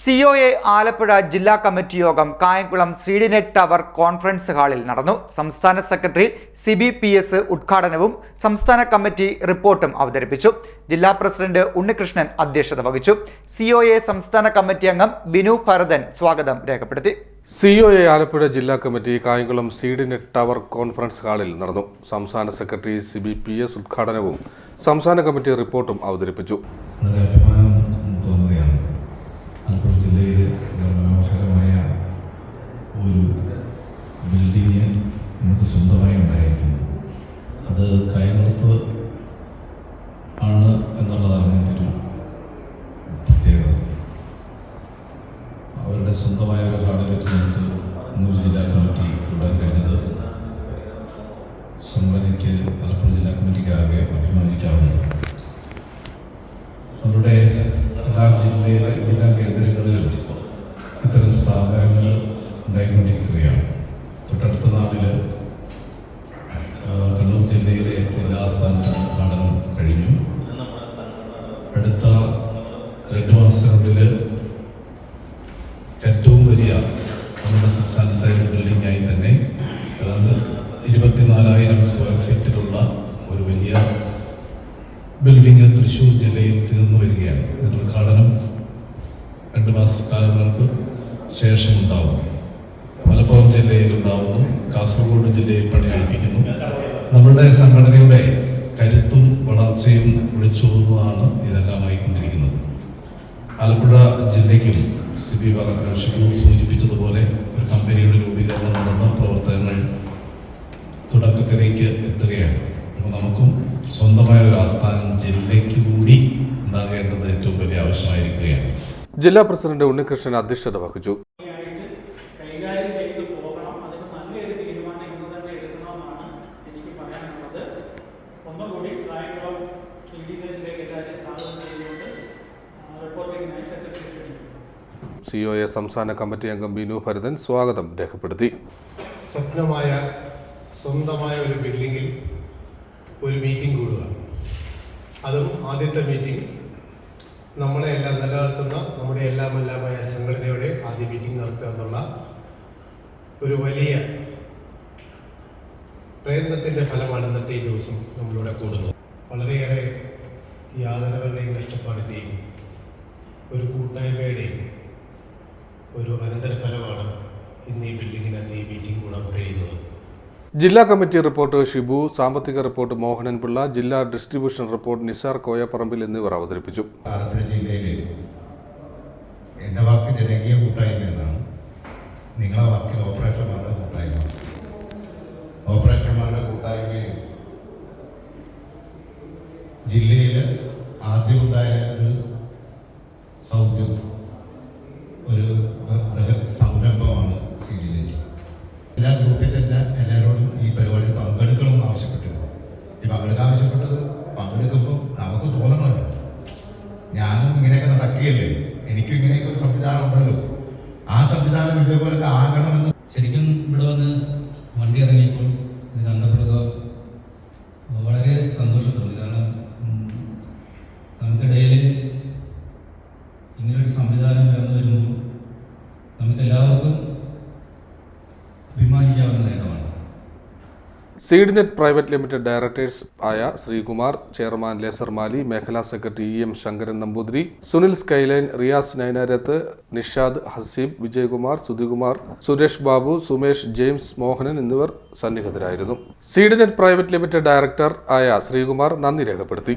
C O A Alappuzha ജില്ലാ committee യോഗം Kayamkulam സീഡിനെറ്റ് tower conference ഹാളിൽ നടന്നു. സംസ്ഥാന secretary C B P S ഉദ്ഘാടനവും സംസ്ഥാന കമ്മിറ്റി റിപ്പോർട്ടും അവതരിപ്പിച്ചു. ജില്ലാ പ്രസിഡന്റ് ഉണ്ണികൃഷ്ണൻ അധ്യക്ഷത വഹിച്ചു. സി ഒ എ സംസ്ഥാന കമ്മിറ്റി അംഗം ബിനു ഭരതൻ സ്വാഗതം രേഖപ്പെടുത്തി. സി ഒ എ ആലപ്പുഴ ജില്ലാ committee Kayamkulam CDNet tower conference ഹാളിൽ നടന്നു. സംസ്ഥാന secretary C B P S ഉദ്ഘാടനവും സംസ്ഥാന കമ്മിറ്റി റിപ്പോർട്ടും അവതരിപ്പിച്ചു. നമുക്ക് സ്വന്തമായി ഉണ്ടായിരിക്കുന്നു അത് കായംകുളത്ത് ആണ് എന്നുള്ളതാണ് എന്റെ ഒരു പ്രത്യേകത. അവരുടെ സ്വന്തമായ ഒരു ഹാളിൽ വെച്ച് നമുക്ക് കണ്ണൂർ ജില്ലാ കമ്മിറ്റി കൂടാൻ കഴിഞ്ഞത് സംഘടനയ്ക്ക് മലപ്പുറം ജില്ലാ കമ്മിറ്റിക്കാകെ അഭിമാനിക്കാവുന്നു അവരുടെ എല്ലാ ജില്ലയിലെ ബിൽഡിംഗ് തൃശ്ശൂർ ജില്ലയിൽ തീർന്നു വരികയാണ്. അതിന്റെ ഉദ്ഘാടനം രണ്ട് മാസക്കാലങ്ങൾക്ക് ശേഷം ഉണ്ടാവും. മലപ്പുറം ജില്ലയിൽ ഉണ്ടാവുന്നു. കാസർഗോഡ് ജില്ലയിൽ പണി കഴിപ്പിക്കുന്നു. നമ്മളുടെ സംഘടനയുടെ കരുത്തും വളർച്ചയും വിളിച്ചോതുന്നതാണ് ഇതെല്ലാമായിക്കൊണ്ടിരിക്കുന്നത് ആലപ്പുഴ ജില്ലയ്ക്കും സിബി ഷിബു സൂചിപ്പിച്ചതുപോലെ ഒരു കമ്പനിയുടെ രൂപീകരണം നടന്ന പ്രവർത്തനങ്ങൾ തുടക്കത്തിലേക്ക് എത്തുകയാണ്. അപ്പോൾ നമുക്കും സ്വന്തമായ ജില്ലയ്ക്ക് കൂടി ഉണ്ടാകേണ്ടത് ഏറ്റവും വലിയ ആവശ്യമായിരിക്കുകയാണ്. ജില്ലാ പ്രസിഡന്റ് ഉണ്ണികൃഷ്ണൻ അധ്യക്ഷത വഹിച്ചു. ശ്രീജിത്തിലേക്ക് എല്ലാവരെയും സ്വാഗതം ചെയ്തുകൊണ്ട് സെക്രട്ടറി ക്ഷണിക്കുന്നു സി ഒ എ സംസ്ഥാന കമ്മിറ്റി അംഗം ബിനു ഭരതൻ സ്വാഗതം രേഖപ്പെടുത്തി. സ്വപ്നമായ സ്വന്തമായ ഒരു ബിൽഡിങ്ങിൽ ഒരു മീറ്റിംഗ് കൂടുക. അതും ആദ്യത്തെ മീറ്റിംഗ് നമ്മളെ എല്ലാം നിലനിർത്തുന്ന നമ്മുടെ എല്ലാം എല്ലാമായ സംഘടനയുടെ ആദ്യ മീറ്റിംഗ് നടത്തുക എന്നുള്ള ഒരു വലിയ പ്രയത്നത്തിന്റെ ഫലമാണ് ഇന്നത്തെ ഈ ദിവസം നമ്മളിവിടെ കൂടുന്നത്. വളരെയേറെ യാതനകളുടെയും കഷ്ടപ്പാടിന്റെയും ഒരു കൂട്ടായ്മയുടെയും ഒരു അനന്തരഫലമാണ് ഇന്ന് ഈ ബിൽഡിങ്ങിനകത്ത് ഈ മീറ്റിംഗ് കൂടാൻ കഴിയുന്നത് ജില്ലാ കമ്മിറ്റി റിപ്പോർട്ട് ഷിബു സാമ്പത്തിക റിപ്പോർട്ട് മോഹനൻപിള്ള ജില്ലാ ഡിസ്ട്രിബ്യൂഷൻ റിപ്പോർട്ട് നിസാർ കോയപ്പറമ്പിൽ എന്നിവർ അവതരിപ്പിച്ചു. ജില്ലയിൽ ആദ്യമുണ്ടായ ഒരു ഗ്രൂപ്പിൽ തന്നെ എല്ലാവരോടും ഈ പരിപാടിയിൽ പങ്കെടുക്കണമെന്ന് ആവശ്യപ്പെട്ടിരുന്നു. ഈ പങ്കെടുക്കാൻ ആവശ്യപ്പെട്ടത് പങ്കെടുക്കുമ്പോൾ നമുക്ക് തോന്നണമല്ലോ. ഞാനും ഇങ്ങനെയൊക്കെ നടക്കുകയല്ലേ? എനിക്കും ഇങ്ങനെയൊക്കെ ഒരു സംവിധാനം ഉണ്ടല്ലോ. ആ സംവിധാനം ഇതേപോലൊക്കെ ആകണമെന്ന് സീഡ്നെറ്റ് പ്രൈവറ്റ് ലിമിറ്റഡ് ഡയറക്ടേഴ്സ് ആയ ശ്രീകുമാർ ചെയർമാൻ ലേസർ മാലി മേഖലാ secretary E M Sankaran Namboothiri Sunil Skyline Riyas Nainarath Nishad Haseeb Vijayakumar Sudhikumar Suresh Babu Sumesh James Mohanan എന്നിവർ സന്നിഹിതരായിരുന്നു. സീഡ്നെറ്റ് പ്രൈവറ്റ് ലിമിറ്റഡ് ഡയറക്ടർ ആയ ശ്രീകുമാർ നന്ദി രേഖപ്പെടുത്തി.